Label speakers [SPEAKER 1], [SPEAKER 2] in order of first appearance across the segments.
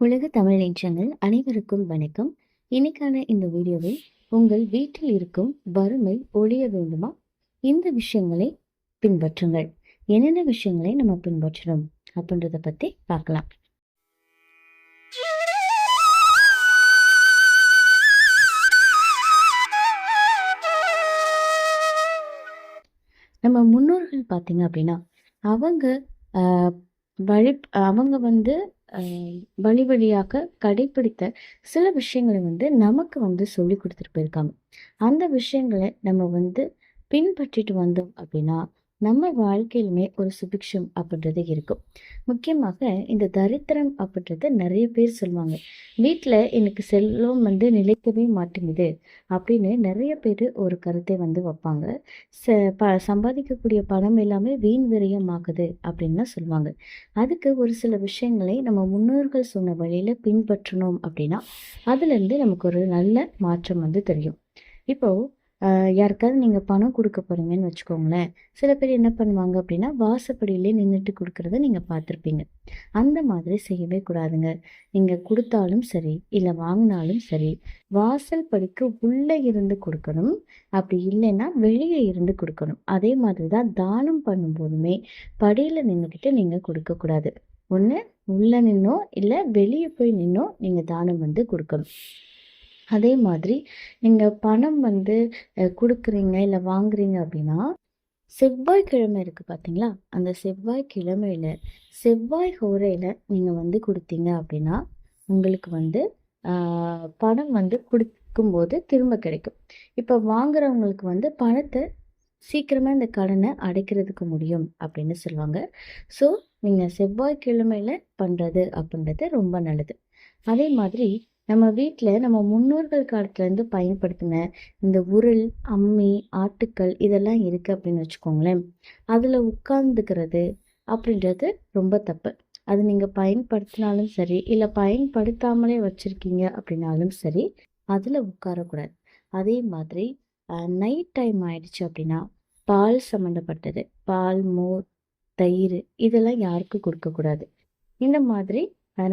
[SPEAKER 1] உலக தமிழ் எஞ்சங்கள் அனைவருக்கும் வணக்கம். இன்னைக்கான இந்த வீடியோவில் உங்கள் வீட்டில் இருக்கும் வறுமை ஒழிய வேண்டுமா? இந்த விஷயங்களை பின்பற்றுங்கள். என்னென்ன விஷயங்களை நம்ம பின்பற்றணும் அப்படின்றத பத்தி பார்க்கலாம். நம்ம முன்னோர்கள் பார்த்தீங்க அப்படின்னா அவங்க வழி அவங்க வந்து வழி வழியாக கடைப்பிடித்த சில விஷயங்களை வந்து நமக்கு வந்து சொல்லி கொடுத்துட்டு போயிருக்காங்க. அந்த விஷயங்களை நம்ம வந்து பின்பற்றிட்டு வந்தோம் அப்படின்னா நம்ம வாழ்க்கையிலுமே ஒரு சுபிக்ஷம் அப்படின்றது இருக்கும். முக்கியமாக இந்த தரித்திரம் அப்படின்றது நிறைய பேர் சொல்லுவாங்க. வீட்டில் எனக்கு செல்வம் வந்து நிலைக்கவே மாட்டேங்குது அப்படின்னு நிறைய பேர் ஒரு கருத்தை வந்து வைப்பாங்க. ச ப சம்பாதிக்கக்கூடிய பணம் எல்லாமே வீண் விரயமாகுது அப்படின்னு சொல்லுவாங்க. அதுக்கு ஒரு சில விஷயங்களை நம்ம முன்னோர்கள் சொன்ன வழியில் பின்பற்றணும் அப்படின்னா அதுலேருந்து நமக்கு ஒரு நல்ல மாற்றம் வந்து தெரியும். இப்போது யாருக்காவது நீங்கள் பணம் கொடுக்க போகிறீங்கன்னு வச்சுக்கோங்களேன். சில பேர் என்ன பண்ணுவாங்க அப்படின்னா வாசப்படியிலே நின்றுட்டு கொடுக்குறத நீங்கள் பார்த்துருப்பீங்க. அந்த மாதிரி செய்யவே கூடாதுங்க. நீங்கள் கொடுத்தாலும் சரி இல்லை வாங்கினாலும் சரி வாசல் படிக்கு உள்ளே இருந்து கொடுக்கணும். அப்படி இல்லைன்னா வெளியே இருந்து கொடுக்கணும். அதே மாதிரி தான் தானம் பண்ணும்போதுமே படியில் நின்றுக்கிட்டு நீங்கள் கொடுக்கக்கூடாது ஒன்று உள்ளே நின்னோ இல்லை வெளியே போய் நின்னோ நீங்கள் தானம் வந்து கொடுக்கணும். அதே மாதிரி நீங்கள் பணம் வந்து கொடுக்குறீங்க இல்லை வாங்குறீங்க அப்படின்னா செவ்வாய்க்கிழமை இருக்குது பார்த்தீங்களா அந்த செவ்வாய்க்கிழமையில் செவ்வாய் ஹோரையில் நீங்கள் வந்து கொடுத்தீங்க அப்படின்னா உங்களுக்கு வந்து பணம் வந்து கொடுக்கும்போது திரும்ப கிடைக்கும். இப்போ வாங்குறவங்களுக்கு வந்து பணத்தை சீக்கிரமாக இந்த கடனை அடைக்கிறதுக்கு முடியும் அப்படின்னு சொல்லுவாங்க. ஸோ நீங்கள் செவ்வாய்க்கிழமையில் பண்ணுறது அப்படின்றது ரொம்ப நல்லது. அதே மாதிரி நம்ம வீட்டில் நம்ம முன்னோர்கள் காலத்துலேருந்து பயன்படுத்தின இந்த உருள் அம்மி ஆட்டுக்கள் இதெல்லாம் இருக்குது அப்படின்னு வச்சுக்கோங்களேன். அதில் உட்கார்ந்துக்கிறது அப்படின்றது ரொம்ப தப்பு. அது நீங்கள் பயன்படுத்தினாலும் சரி இல்லை பயன்படுத்தாமலே வச்சுருக்கீங்க அப்படின்னாலும் சரி அதில் உட்காரக்கூடாது. அதே மாதிரி நைட் டைம் ஆயிடுச்சு அப்படின்னா பால் சம்மந்தப்பட்டது பால் மோர் தயிர் இதெல்லாம் யாருக்கும் கொடுக்கக்கூடாது. இந்த மாதிரி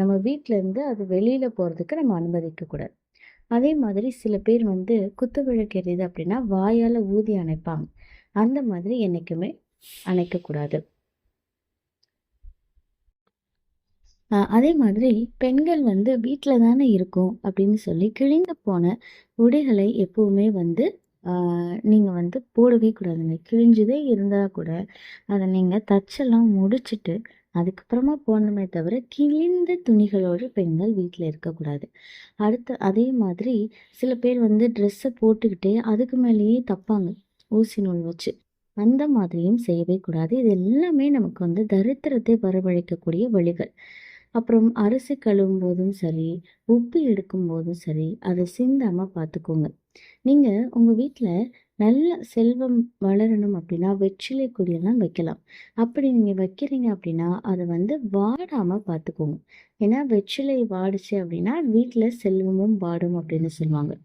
[SPEAKER 1] நம்ம வீட்டிலேருந்து அது வெளியில் போகிறதுக்கு நம்ம அனுமதிக்கக்கூடாது. அதே மாதிரி சில பேர் வந்து குத்து விளக்கு எரியுது அப்படின்னா வாயால் ஊதி அணைப்பாங்க. அந்த மாதிரி என்றைக்குமே அணைக்கக்கூடாது. அதே மாதிரி பெண்கள் வந்து வீட்டில் தானே இருக்கும் அப்படின்னு சொல்லி கிழிந்து போன உடைகளை எப்பவுமே வந்து நீங்கள் வந்து போடவே கூடாதுங்க. கிழிஞ்சதே இருந்தால் கூட அதை நீங்கள் தச்செல்லாம் முடிச்சுட்டு அதுக்கப்புறமா போனோமே தவிர கிழிந்த துணிகளோடு பெண்கள் வீட்டில் இருக்கக்கூடாது. அடுத்து அதே மாதிரி சில பேர் வந்து ட்ரெஸ்ஸை போட்டுக்கிட்டே அதுக்கு மேலேயே தப்பாங்க. ஊசி நூல் வச்சு. அந்த மாதிரியும் செய்யவே கூடாது. இது எல்லாமே நமக்கு வந்து தரித்திரத்தை வரவழைக்கக்கூடிய வழிகள். அப்புறம் அரிசி கழுவும் போதும் சரி உப்பு எடுக்கும் போதும் சரி அதை சிந்தாமல் பார்த்துக்கோங்க. நீங்கள் உங்கள் வீட்டில் நல்ல செல்வம் வளரணும் அப்படின்னா வெற்றிலை கொடியெல்லாம் வைக்கலாம். அப்படி நீங்கள் வைக்கிறீங்க அப்படின்னா அதை வந்து வாடாமல் பார்த்துக்கோங்க. ஏன்னா வெற்றிலை வாடிச்சு அப்படின்னா வீட்டில் செல்வமும் வாடும் அப்படின்னு சொல்லுவாங்க.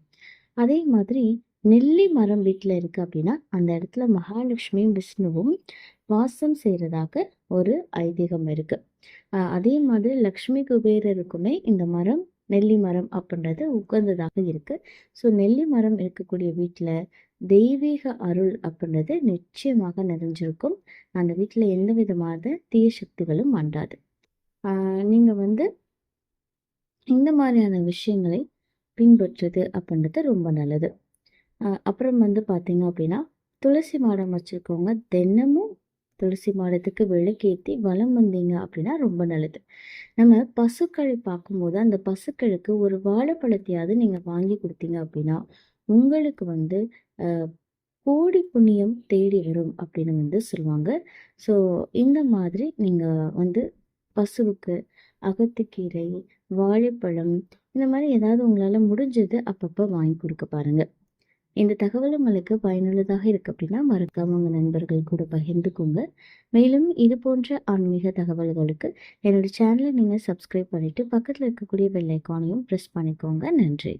[SPEAKER 1] அதே மாதிரி நெல்லி மரம் வீட்டில் இருக்குது அப்படின்னா அந்த இடத்துல மகாலட்சுமியும் விஷ்ணுவும் வாசம் செய்கிறதாக ஒரு ஐதீகம் இருக்குது அதே மாதிரி லக்ஷ்மி குபேரருக்குமே இந்த மரம் நெல்லி மரம் அப்படின்றது உகந்ததாக இருக்குது ஸோ நெல்லி மரம் இருக்கக்கூடிய வீட்டில் தெய்வீக அருள் அப்படின்றது நிச்சயமாக நிறைஞ்சிருக்கும். அந்த வீட்டில் எந்த விதமான தீய சக்திகளும் அண்டாது. நீங்கள் வந்து இந்த மாதிரியான விஷயங்களை பின்பற்றுறது அப்படின்றது ரொம்ப நல்லது. அப்புறம் வந்து பார்த்தீங்க அப்படின்னா துளசி மாடம் வச்சுருக்கவங்க தினமும் துளசி மாடத்துக்கு விளக்கேற்றி வளம் வந்தீங்க அப்படின்னா ரொம்ப நல்லது. நம்ம பசுக்களை பார்க்கும்போது அந்த பசுக்களுக்கு ஒரு வாழைப்பழத்தையாவது நீங்கள் வாங்கி கொடுத்தீங்க அப்படின்னா உங்களுக்கு வந்து கோடி புண்ணியம் தேடி வரும் அப்படின்னு வந்து சொல்லுவாங்க. ஸோ இந்த மாதிரி நீங்கள் வந்து பசுவுக்கு அகத்துக்கீரை வாழைப்பழம் இந்த மாதிரி ஏதாவது உங்களால் முடிஞ்சது அப்பப்போ வாங்கி கொடுக்க பாருங்கள் இந்த தகவல் உங்களுக்கு பயனுள்ளதாக இருக்கு அப்படின்னா மறக்காம உங்கள் நண்பர்கள் கூட பகிர்ந்துக்கோங்க. மேலும் இது போன்ற ஆன்மீக தகவல்களுக்கு என்னோட சேனலை நீங்கள் சப்ஸ்கிரைப் பண்ணிவிட்டு பக்கத்தில் இருக்கக்கூடிய பெல் ஐக்கானையும் ப்ரெஸ் பண்ணிக்கோங்க. நன்றி.